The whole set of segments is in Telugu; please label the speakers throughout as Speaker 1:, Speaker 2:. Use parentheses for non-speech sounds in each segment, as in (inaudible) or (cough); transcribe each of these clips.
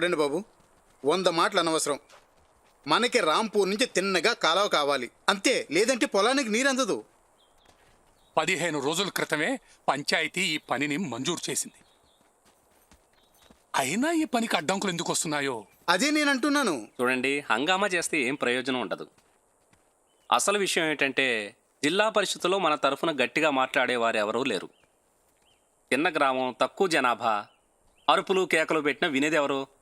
Speaker 1: చూడండి బాబు. వంద మాటలు అనవసరం. మనకి రాంపూర్ నుంచి తిన్నగా కాలువ కావాలి. అంతే లేదంటే పొలానికి నీరు అందదు
Speaker 2: పదిహేను రోజుల క్రితమే పంచాయతీ ఈ పనిని మంజూరు చేసింది. అయినా ఈ పనికి అడ్డంకులు ఎందుకు వస్తున్నాయో?
Speaker 1: అదే నేను అంటున్నాను.
Speaker 3: చూడండి హంగామా చేస్తే ఏం ప్రయోజనం ఉండదు. అసలు విషయం ఏంటంటే జిల్లా పరిషత్తులో మన తరఫున గట్టిగా మాట్లాడేవారు ఎవరూ లేరు. చిన్న గ్రామం తక్కువ జనాభా అరుపులు కేకలు పెట్టినా వినేది ఎవరు?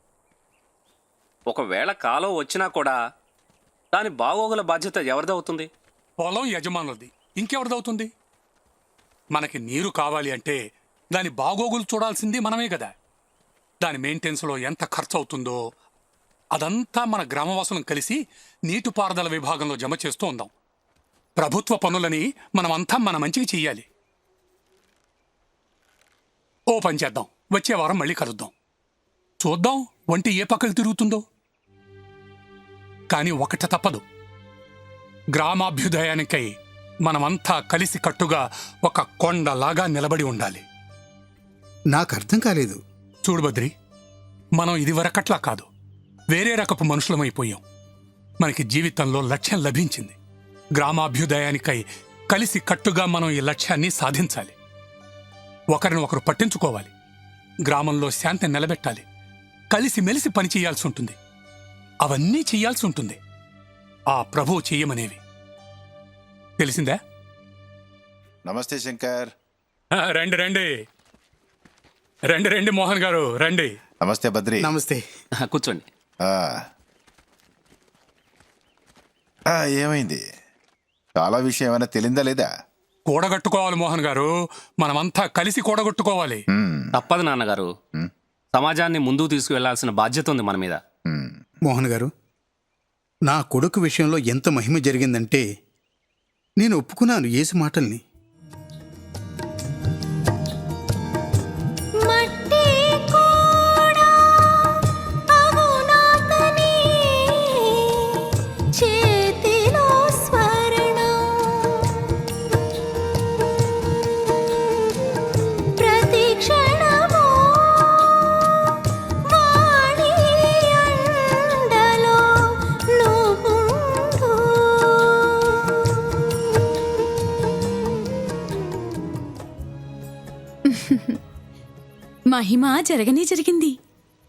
Speaker 3: ఒకవేళ కాలం వచ్చినా కూడా దాని బాగోగుల బాధ్యత ఎవరిదవుతుంది?
Speaker 2: పొలం యజమానులది. ఇంకెవరిదవుతుంది? మనకి నీరు కావాలి అంటే దాని బాగోగులు చూడాల్సింది మనమే కదా. దాని మెయింటెనెన్స్లో ఎంత ఖర్చు అవుతుందో అదంతా మన గ్రామవాసులం కలిసి నీటిపారుదల విభాగంలో జమ చేస్తూ ఉందాం. ప్రభుత్వ పనులని మనమంతా మన మంచికి చెయ్యాలి. ఓ పని చేద్దాం. వచ్చే వారం మళ్ళీ కలుద్దాం. చూద్దాం. వంటి ఏ పక్కకు తిరుగుతుందో? కానీ ఒకటి తప్పదు. గ్రామాభ్యుదయానికై మనమంతా కలిసి కట్టుగా ఒక కొండలాగా నిలబడి ఉండాలి.
Speaker 1: నాకు అర్థం కాలేదు.
Speaker 2: చూడు బద్రి మనం ఇదివరకట్లా కాదు. వేరే రకపు మనుషులమైపోయాం. మనకి జీవితంలో లక్ష్యం లభించింది. గ్రామాభ్యుదయానికై కలిసి కట్టుగా మనం ఈ లక్ష్యాన్ని సాధించాలి. ఒకరిని ఒకరు పట్టించుకోవాలి. గ్రామంలో శాంతి నిలబెట్టాలి. కలిసి మెలిసి పని చేయాల్సి ఉంటుంది. అవన్నీ చేయాల్సి ఉంటుంది. ఆ ప్రభువు చెయ్యమనేవి తెలిసిందా?
Speaker 4: నమస్తే శంకర్.
Speaker 2: రండి రండి. రండి రండి మోహన్ గారు రండి.
Speaker 4: నమస్తే బద్రి.
Speaker 1: నమస్తే.
Speaker 3: కూర్చోండి.
Speaker 4: ఆ. ఆ, ఏమైంది? చాలా విషయం ఏమైనా తెలిందా లేదా?
Speaker 2: కూడగట్టుకోవాలి మోహన్ గారు. మనమంతా కలిసి కూడగట్టుకోవాలి.
Speaker 3: తప్పదు నాన్నగారు. సమాజాన్ని ముందుకు తీసుకువెళ్ళాల్సిన బాధ్యత ఉంది మన మీద.
Speaker 1: మోహన్ గారు నా కొడుకు విషయంలో ఎంత మహిమ జరిగిందంటే నేను ఒప్పుకున్నాను యేసు మాటల్ని
Speaker 5: మహిమ జరగనే జరిగింది.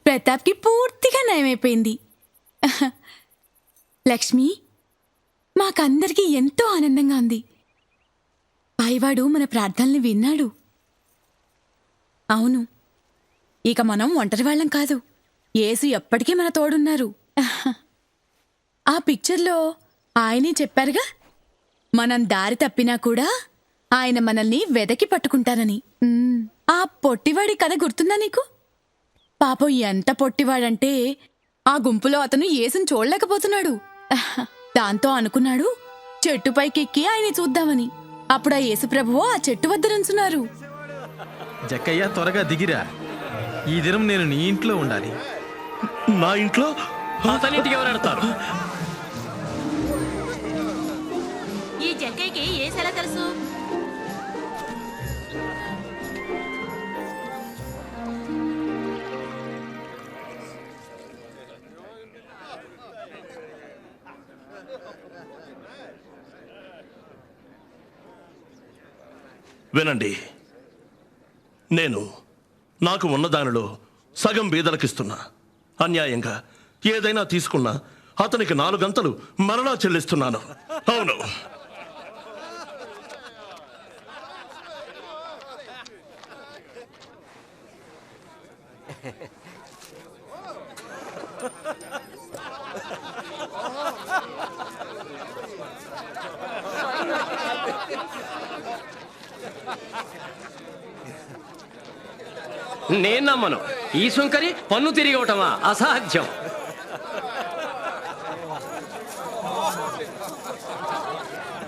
Speaker 5: ప్రతాప్కి పూర్తిగా నయమైపోయింది. (laughs) లక్ష్మి మాకందరికీ ఎంతో ఆనందంగా ఉంది. పైవాడు మన ప్రార్థనల్ని విన్నాడు. అవును ఇక మనం ఒంటరి వాళ్ళం కాదు. ఏసు ఎప్పటికీ మన తోడున్నారు. (laughs) ఆ పిక్చర్లో ఆయనే చెప్పారుగా మనం దారి తప్పినా కూడా ఆయన మనల్ని వెదకి పట్టుకుంటారని. ఆ పొట్టివాడి కథ గుర్తుందా నీకు? పాపం ఎంత పొట్టివాడంటే ఆ గుంపులో అతను యేసుని చూడలేకపోతున్నాడు. దాంతో అనుకున్నాడు చెట్టుపైకెక్కి ఆయన చూద్దామని. అప్పుడు ఆ యేసు ప్రభువు ఆ చెట్టు వద్ద నుంచున్నారు.
Speaker 6: జక్కయ్య త్వరగా దిగిరా. ఈ దినం నేను నీ ఇంట్లో ఉండాలి.
Speaker 7: నా ఇంట్లో?
Speaker 3: అతనింటికి ఎవరు వెళ్తారు?
Speaker 8: ఈ జక్కయ్యకి ఏసెలా తెలుసు?
Speaker 7: వినండి. నేను నాకు ఉన్న దానిలో సగం బీదలకిస్తున్నా. అన్యాయంగా ఏదైనా తీసుకున్నా అతనికి నాలుగంతలు మరలా చెల్లిస్తున్నాను. అవును. (laughs)
Speaker 9: నేను నమ్మను. ఈ సుంకరి పన్ను తిరిగవటమా? అసాధ్యం.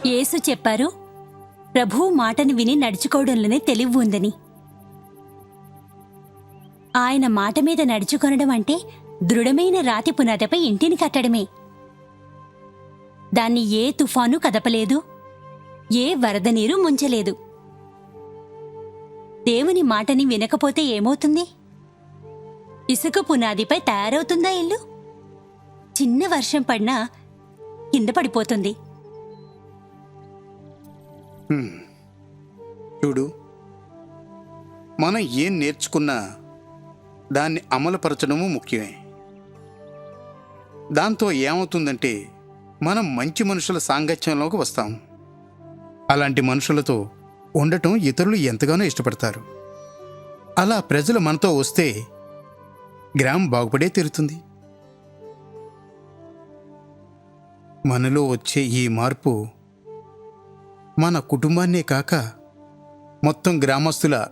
Speaker 8: యేసు చెప్పారు ప్రభువు మాటను విని నడుచుకోవడంలోనే తెలివి ఉందని. ఆయన మాట మీద నడుచుకొనడం అంటే దృఢమైన రాతి పునాదిపై ఇంటిని కట్టడమే. దాన్ని ఏ తుఫాను కదపలేదు ఏ వరద నీరు ముంచలేదు. దేవుని మాటని వినకపోతే ఏమవుతుంది? ఇసుక పునాదిపై తయారవుతుందా ఇల్లు? చిన్న వర్షం పడినా కింద పడిపోతుంది.
Speaker 1: చూడు మనం ఏం నేర్చుకున్నా దాన్ని అమలుపరచడము ముఖ్యమే. దాంతో ఏమవుతుందంటే మనం మంచి మనుషుల సాంగత్యంలోకి వస్తాం. అలాంటి మనుషులతో ఉండటం ఇతరులు ఎంతగానో ఇష్టపడతారు. అలా ప్రజలు మనతో వస్తే గ్రామం బాగుపడే తీరుతుంది. మనలో వచ్చే ఈ మార్పు మన కుటుంబాన్నే కాక మొత్తం గ్రామస్తుల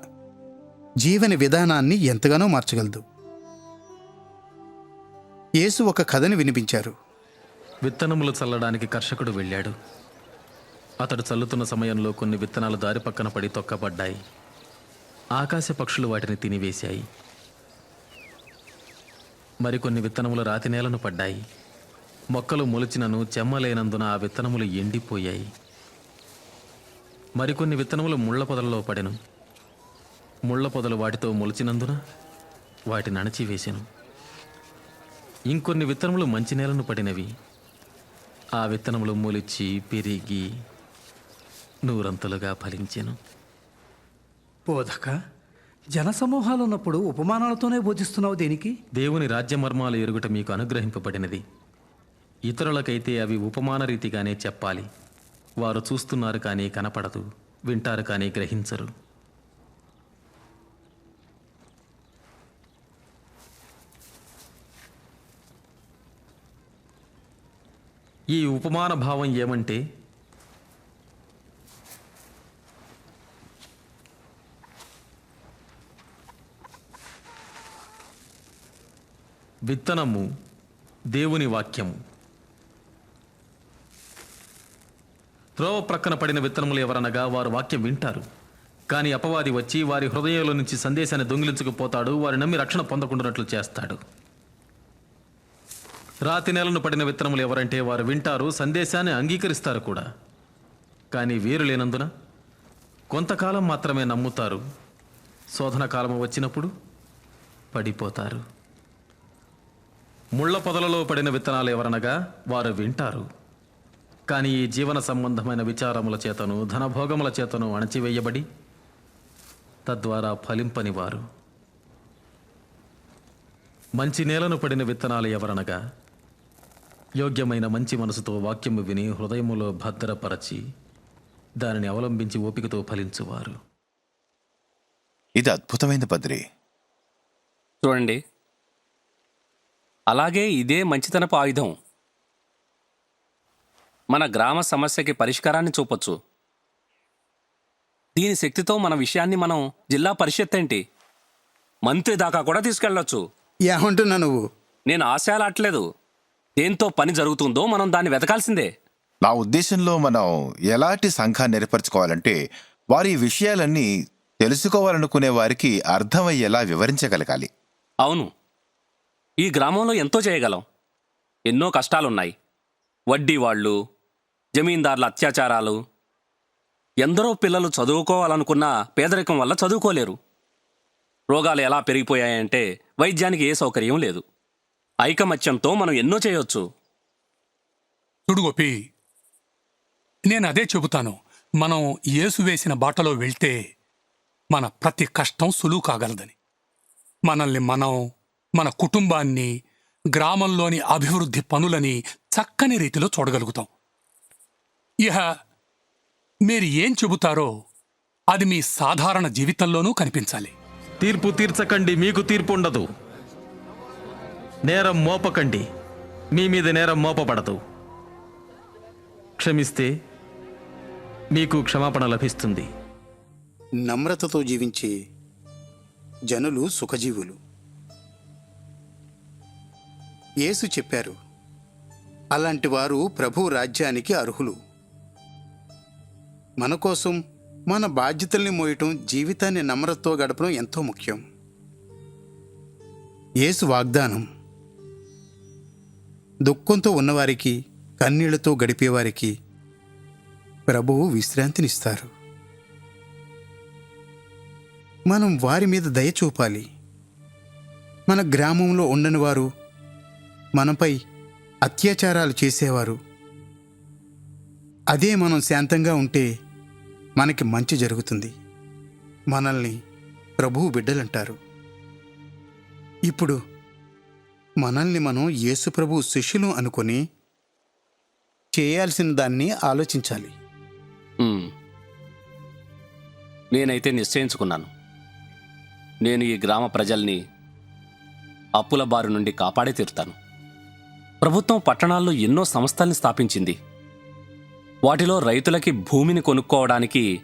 Speaker 1: జీవన విధానాన్ని ఎంతగానో మార్చగలదు. యేసు ఒక కథను వినిపించారు.
Speaker 6: విత్తనములు చల్లడానికి కర్షకుడు వెళ్ళాడు. అతడు చల్లుతున్న సమయంలో కొన్ని విత్తనాలు దారి పక్కన పడి తొక్కబడ్డాయి. ఆకాశ పక్షులు వాటిని తినివేశాయి. మరికొన్ని విత్తనములు రాతి నేలను పడ్డాయి. మొక్కలు మొలిచినను చెమ్మలేనందున ఆ విత్తనములు ఎండిపోయాయి. మరికొన్ని విత్తనములు ముళ్ళ పొదలలో పడెను. ముళ్ళ పొదలు వాటితో మొలిచినందున వాటిని అణచివేశాను. ఇంకొన్ని విత్తనములు మంచి నేలను పడినవి. ఆ విత్తనములు మొలిచి పెరిగి నూరంతులుగా ఫలించెను.
Speaker 10: బోధక జనసమూహాలు ఉన్నప్పుడు ఉపమానాలతోనే బోధిస్తున్నావు దేనికి?
Speaker 6: దేవుని రాజ్యమర్మాలు ఎరుగుట మీకు అనుగ్రహింపబడినది. ఇతరులకైతే అవి ఉపమాన రీతిగానే చెప్పాలి. వారు చూస్తున్నారు కానీ కనపడదు వింటారు కానీ గ్రహించరు. ఈ ఉపమాన భావం ఏమంటే విత్తనము దేవుని వాక్యము. త్రోవ ప్రక్కన పడిన విత్తనములు ఎవరనగా వారు వాక్యం వింటారు. కానీ అపవాది వచ్చి వారి హృదయంలో నుంచి సందేశాన్ని దొంగిలించుకుపోతాడు వారి నమ్మి రక్షణ పొందకుండానట్లు చేస్తాడు. రాతి నెలను పడిన విత్తనములు ఎవరంటే వారు వింటారు సందేశాన్ని అంగీకరిస్తారు కూడా. కానీ వీరు లేనందున కొంతకాలం మాత్రమే నమ్ముతారు. శోధన కాలము వచ్చినప్పుడు పడిపోతారు. ముళ్ళ పొదలలో పడిన విత్తనాలు ఎవరనగా వారు వింటారు. కానీ ఈ జీవన సంబంధమైన విచారముల చేతను ధనభోగముల చేతను అణచివేయబడి తద్వారా ఫలింపని వారు. మంచి నేలను పడిన విత్తనాలు ఎవరనగా యోగ్యమైన మంచి మనసుతో వాక్యము విని హృదయములో భద్రపరచి దానిని అవలంబించి ఓపికతో ఫలించువారు.
Speaker 4: ఇది అద్భుతమైన బద్రి.
Speaker 3: చూడండి అలాగే ఇదే మంచితనపు ఆయుధం. మన గ్రామ సమస్యకి పరిష్కారాన్ని చూపొచ్చు. దీని శక్తితో మన విషయాన్ని మనం జిల్లా పరిషత్ ఏంటి? మంత్రి దాకా కూడా తీసుకెళ్ళొచ్చు.
Speaker 1: ఏమంటున్నా నువ్వు?
Speaker 3: నేను ఆశయాలట్లేదు దేంతో పని జరుగుతుందో మనం దాన్ని వెతకాల్సిందే.
Speaker 4: నా ఉద్దేశంలో మనం ఎలాంటి సంఘాన్ని ఏర్పరచుకోవాలంటే వారి విషయాలన్నీ తెలుసుకోవాలనుకునే వారికి అర్థమయ్యేలా వివరించగలగాలి.
Speaker 3: అవును. ఈ గ్రామంలో ఎంతో చేయగలం. ఎన్నో కష్టాలున్నాయి. వడ్డీ వాళ్ళు జమీందారుల అత్యాచారాలు. ఎందరో పిల్లలు చదువుకోవాలనుకున్నా పేదరికం వల్ల చదువుకోలేరు. రోగాలు ఎలా పెరిగిపోయాయంటే వైద్యానికి ఏ సౌకర్యం లేదు. ఐకమత్యంతో మనం ఎన్నో చేయొచ్చు.
Speaker 2: చూడు గోపి నేను అదే చెబుతాను. మనం యేసు వేసిన బాటలో వెళ్తే మన ప్రతి కష్టం సులువు కాగలదని. మనల్ని మనం మన కుటుంబాన్ని గ్రామంలోని అభివృద్ధి పనులని చక్కని రీతిలో చూడగలుగుతాం. ఇహ మీరు ఏం చెబుతారో అది మీ సాధారణ జీవితంలోనూ కనిపించాలి.
Speaker 6: తీర్పు తీర్చకండి మీకు తీర్పు ఉండదు. నేరం మోపకండి మీ మీద నేరం మోపబడదు. క్షమిస్తే మీకు క్షమాపణ లభిస్తుంది.
Speaker 1: నమ్రతతో జీవించే జనులు సుఖజీవులు. యేసు చెప్పారు అలాంటి వారు ప్రభు రాజ్యానికి అర్హులు. మన కోసం మన బాధ్యతల్ని మోయటం జీవితాన్ని నమ్రతతో గడపడం ఎంతో ముఖ్యం. యేసు వాగ్దానం దుఃఖంతో ఉన్నవారికి కన్నీళ్ళతో గడిపేవారికి ప్రభువు విశ్రాంతినిస్తారు. మనం వారి మీద దయ చూపాలి. మన గ్రామంలో ఉండని వారు మనపై అత్యాచారాలు చేసేవారు. అదే మనం శాంతంగా ఉంటే మనకి మంచి జరుగుతుంది. మనల్ని ప్రభువు బిడ్డలంటారు. ఇప్పుడు మనల్ని మనం యేసు ప్రభు శిష్యులు అనుకొని చేయాల్సిన దాన్ని ఆలోచించాలి.
Speaker 3: నేనైతే నిశ్చయించుకున్నాను. నేను ఈ గ్రామ ప్రజల్ని అప్పుల బారి నుండి కాపాడే తీరుతాను. ప్రభుత్వం పట్టణాల్లో ఎన్నో సంస్థల్ని స్థాపించింది. వాటిలో రైతులకి భూమిని కొనుక్కోవడానికి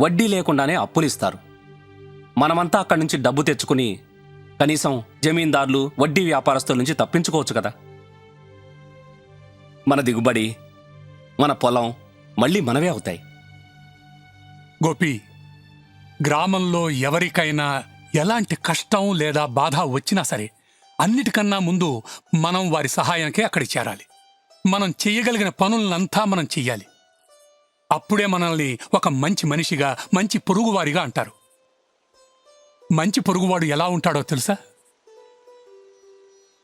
Speaker 3: వడ్డీ లేకుండానే అప్పులు ఇస్తారు. మనమంతా అక్కడి నుంచి డబ్బు తెచ్చుకుని కనీసం జమీందారులు వడ్డీ వ్యాపారస్తుల నుంచి తప్పించుకోవచ్చు కదా. మన దిగుబడి మన పొలం మళ్ళీ మనవే అవుతాయి.
Speaker 2: గోపి గ్రామంలో ఎవరికైనా ఎలాంటి కష్టం లేదా బాధ వచ్చినా సరే అన్నిటికన్నా ముందు మనం వారి సహాయానికే అక్కడికి చేరాలి. మనం చెయ్యగలిగిన పనులంతా మనం చెయ్యాలి. అప్పుడే మనల్ని ఒక మంచి మనిషిగా మంచి పొరుగువారిగా అంటారు. మంచి పొరుగువాడు ఎలా ఉంటాడో తెలుసా?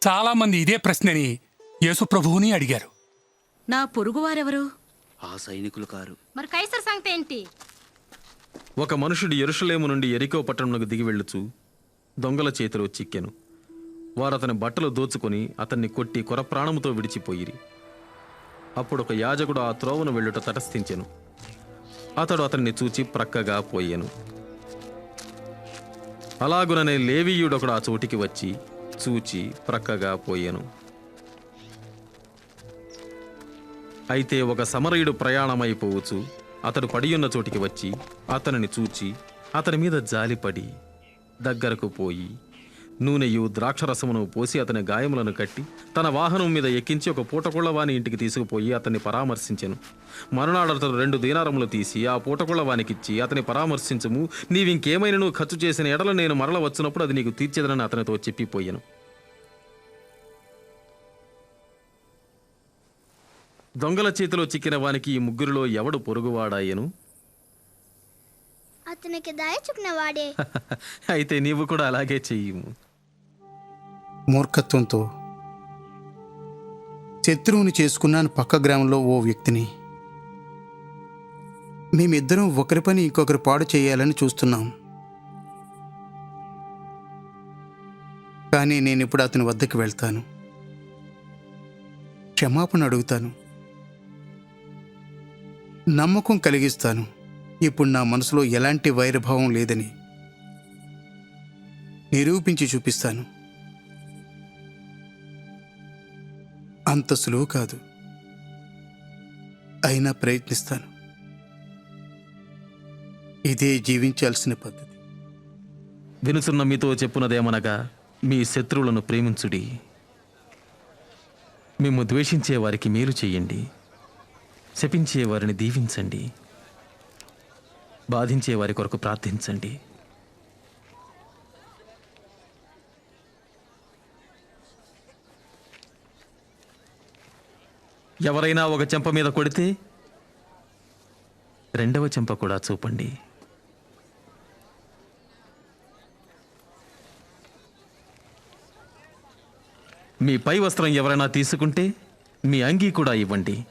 Speaker 2: చాలామంది ఇదే ప్రశ్నని యేసుప్రభువుని అడిగారు.
Speaker 11: నా పొరుగువారెవరు?
Speaker 9: ఆ సైనికులు కారు.
Speaker 11: మరి కైసర్ సంగతి ఏంటి?
Speaker 6: ఒక మనుషుడు ఎరుషలేము నుండి ఎరికో పట్టణంలోకి దిగి వెళ్ళుచు దొంగల చేతిలో చిక్కెను. వారు అతని బట్టలు దోచుకొని అతన్ని కొట్టి కొరప్రాణముతో విడిచిపోయిరి. అప్పుడు ఒక యాజకుడు ఆ త్రోవను వెళ్ళుట తటస్థించెను. అతడు అతన్ని చూచి ప్రక్కగా పోయాను. అలాగుననే లేవీయుడొకడు ఆ చోటికి వచ్చి చూచి ప్రక్కగా పోయాను. అయితే ఒక సమరయుడు ప్రయాణమైపోవచ్చు అతడు పడియున్న చోటికి వచ్చి అతనిని చూచి అతని మీద జాలిపడి దగ్గరకు పోయి నూనెయు ద్రాక్షరసమును పోసి అతని గాయములను కట్టి తన వాహనం మీద ఎక్కించి ఒక పూటకుళ్ళవాని ఇంటికి తీసుకుపోయి అతన్ని పరామర్శించెను. మరునాడు రెండు దీనారములు తీసి ఆ పూటకుళ్ళవానికిచ్చి అతని పరామర్శించము. నీవింకేమైనను ఖర్చు చేసిన ఎడల నేను మరల వచ్చినప్పుడు అది నీకు తీర్చేదనని అతనితో చెప్పిపోయాను. దొంగల చేతిలో చిక్కిన వానికి ఈ ముగ్గురిలో ఎవడు పొరుగువాడాయను?
Speaker 12: అతనికి దయ చూపిన వాడే. (laughs)
Speaker 6: అయితే నీవు కూడా అలాగే చెయ్యము
Speaker 1: మూర్ఖత్వంతో శత్రువుని చేసుకున్నాను పక్క గ్రామంలో ఓ వ్యక్తిని. మేమిద్దరం ఒకరి పని ఇంకొకరు పాడు చేయాలని చూస్తున్నాం. కానీ నేను ఇప్పుడు అతని వద్దకు వెళ్తాను. క్షమాపణ అడుగుతాను. నమ్మకం కలిగిస్తాను. ఇప్పుడు నా మనసులో ఎలాంటి వైరభావం లేదని నిరూపించి చూపిస్తాను. అంత సులువు కాదు. అయినా ప్రయత్నిస్తాను. ఇదే జీవించాల్సిన పద్ధతి.
Speaker 6: వినుసున్న మీతో చెప్పున్నదేమనగా మీ శత్రువులను ప్రేమించుడి. మేము ద్వేషించే వారికి మేలు చేయండి. శపించే వారిని దీవించండి. బాధించే వారి కొరకు ప్రార్థించండి. ఎవరైనా ఒక చెంప మీద కొడితే రెండవ చెంప కూడా చూపండి. మీ పై వస్త్రం ఎవరైనా తీసుకుంటే మీ అంగీ కూడా ఇవ్వండి.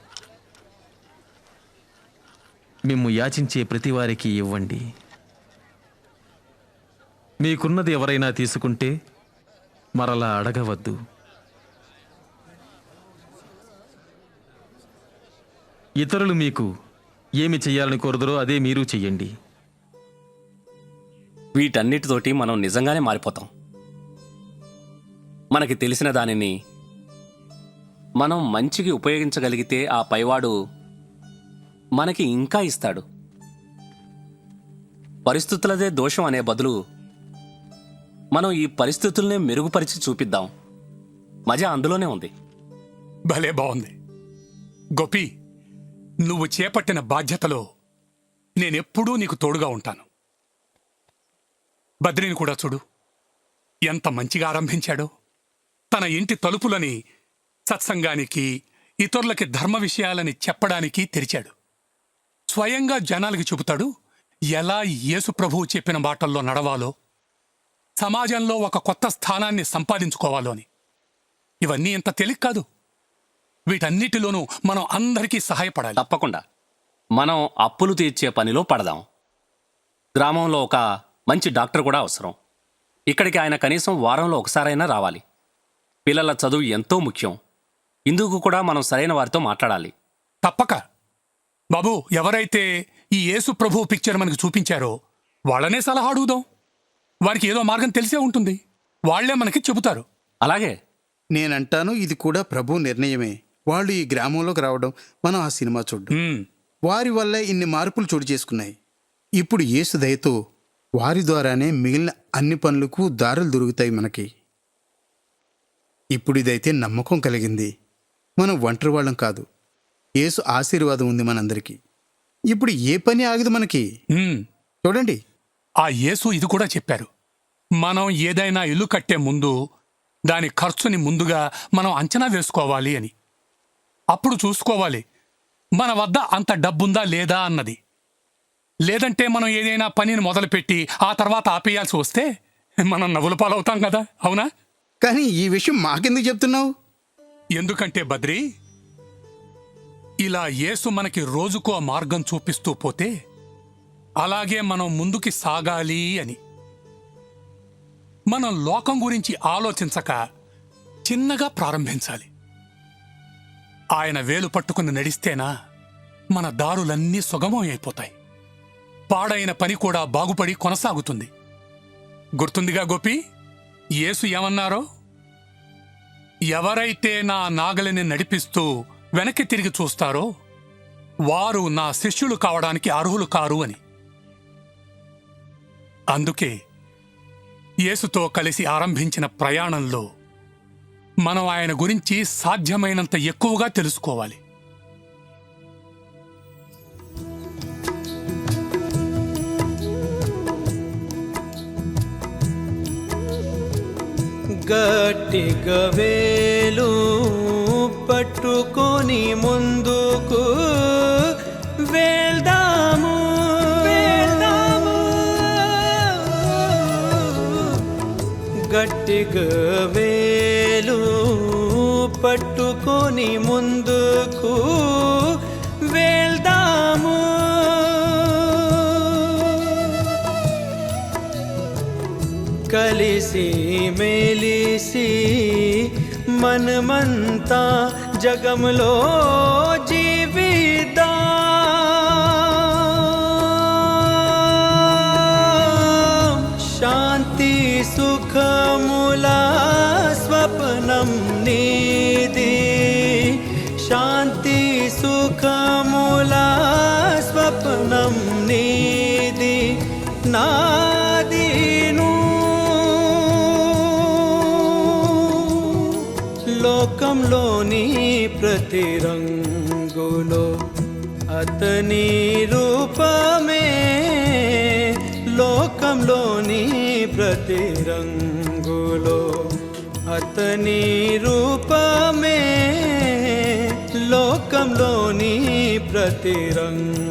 Speaker 6: మేము యాచించే ప్రతివారికి ఇవ్వండి. మీకున్నది ఎవరైనా తీసుకుంటే మరలా అడగవద్దు. ఇతరులు మీకు ఏమి చేయాలని కోరుదరో అదే మీరు చెయ్యండి.
Speaker 3: వీటన్నిటితోటి మనం నిజంగానే మారిపోతాం. మనకి తెలిసిన దానిని మనం మంచికి ఉపయోగించగలిగితే ఆ పైవాడు మనకి ఇంకా ఇస్తాడు. పరిస్థితులదే దోషం అనే బదులు మనం ఈ పరిస్థితుల్నే మెరుగుపరిచి చూపిద్దాం. మజా అందులోనే ఉంది.
Speaker 2: భలే బాగుంది గోపి నువ్వు చేపట్టిన బాధ్యతలో నేనెప్పుడూ నీకు తోడుగా ఉంటాను. బద్రిని కూడా చూడు. ఎంత మంచిగా ఆరంభించాడో. తన ఇంటి తలుపులని సత్సంగానికి ఇతరులకి ధర్మ విషయాలని చెప్పడానికి తెరిచాడు. స్వయంగా జనాలకి చెబుతాడు ఎలా యేసు ప్రభువు చెప్పిన మాటల్లో నడవాలో సమాజంలో ఒక కొత్త స్థానాన్ని సంపాదించుకోవాలో అని. ఇవన్నీ ఇంత తేలిక కాదు. వీటన్నిటిలోనూ మనం అందరికీ సహాయపడాలి.
Speaker 3: తప్పకుండా. మనం అప్పులు తీర్చే పనిలో పడదాం. గ్రామంలో ఒక మంచి డాక్టర్ కూడా అవసరం. ఇక్కడికి ఆయన కనీసం వారంలో ఒకసారైనా రావాలి. పిల్లల చదువు ఎంతో ముఖ్యం. ఇందుకు కూడా మనం సరైన వారితో మాట్లాడాలి.
Speaker 2: తప్పక. బాబు ఎవరైతే ఈ యేసు ప్రభు పిక్చర్ మనకు చూపించారో వాళ్ళనే సలహా అడుగుదాం. వారికి ఏదో మార్గం తెలిసే ఉంటుంది. వాళ్ళే మనకి చెబుతారు.
Speaker 3: అలాగే.
Speaker 1: నేనంటాను ఇది కూడా ప్రభు నిర్ణయమే. వాళ్ళు ఈ గ్రామంలోకి రావడం మనం ఆ సినిమా చూడడం. వారి వల్లే ఇన్ని మార్పులు చోటు చేసుకున్నాయి. ఇప్పుడు యేసు దయతో వారి ద్వారానే మిగిలిన అన్ని పనులకు దారులు దొరుకుతాయి మనకి. ఇప్పుడు ఇదైతే నమ్మకం కలిగింది. మనం ఒంటరి వాళ్ళం కాదు. యేసు ఆశీర్వాదం ఉంది మనందరికీ. ఇప్పుడు ఏ పని ఆగదు మనకి. చూడండి.
Speaker 2: ఆ యేసు ఇది కూడా చెప్పారు. మనం ఏదైనా ఇల్లు కట్టే ముందు దాని ఖర్చుని ముందుగా మనం అంచనా వేసుకోవాలి అని. అప్పుడు చూసుకోవాలి మన వద్ద అంత డబ్బుందా లేదా అన్నది. లేదంటే మనం ఏదైనా పనిని మొదలుపెట్టి ఆ తర్వాత ఆపేయాల్సి వస్తే మనం నవ్వుల పాలవుతాం కదా అవునా?
Speaker 1: కానీ ఈ విషయం మాకెందుకు చెప్తున్నావు?
Speaker 2: ఎందుకంటే బద్రి ఇలా యేసు మనకి రోజుకో మార్గం చూపిస్తూ పోతే అలాగే మనం ముందుకి సాగాలి అని. మనం లోకం గురించి ఆలోచించక చిన్నగా ప్రారంభించాలి. ఆయన వేలు పట్టుకుని నడిస్తేనా మన దారులన్నీ సుగమం అయిపోతాయి. పాడైన పని కూడా బాగుపడి కొనసాగుతుంది. గుర్తుందిగా గోపి? యేసు ఏమన్నారో? ఎవరైతే నా నాగలిని నడిపిస్తూ వెనక్కి తిరిగి చూస్తారో? వారు నా శిష్యులు కావడానికి అర్హులు కారు అని. అందుకే యేసుతో కలిసి ఆరంభించిన ప్రయాణంలో మనం ఆయన గురించి సాధ్యమైనంత ఎక్కువగా తెలుసుకోవాలి.
Speaker 12: గట్టిగవే పట్టుకొని ముందుకు వెళ్దాము. గట్టిగా వేలు పట్టుకొని ముందుకు వెళ్దాము. కలిసి మెలిసి మనమంతా జగములో జీవిదా శాంతి సుఖముల స్వప్నం నీది. శాంతి సుఖముల స్వప్నం నీది. నా లోకంలోని ప్రతి రంగులో అతని రూపమే. లోకంలోని ప్రతి రంగులో అతని రూపమే. లోకంలోని ప్రతి రంగు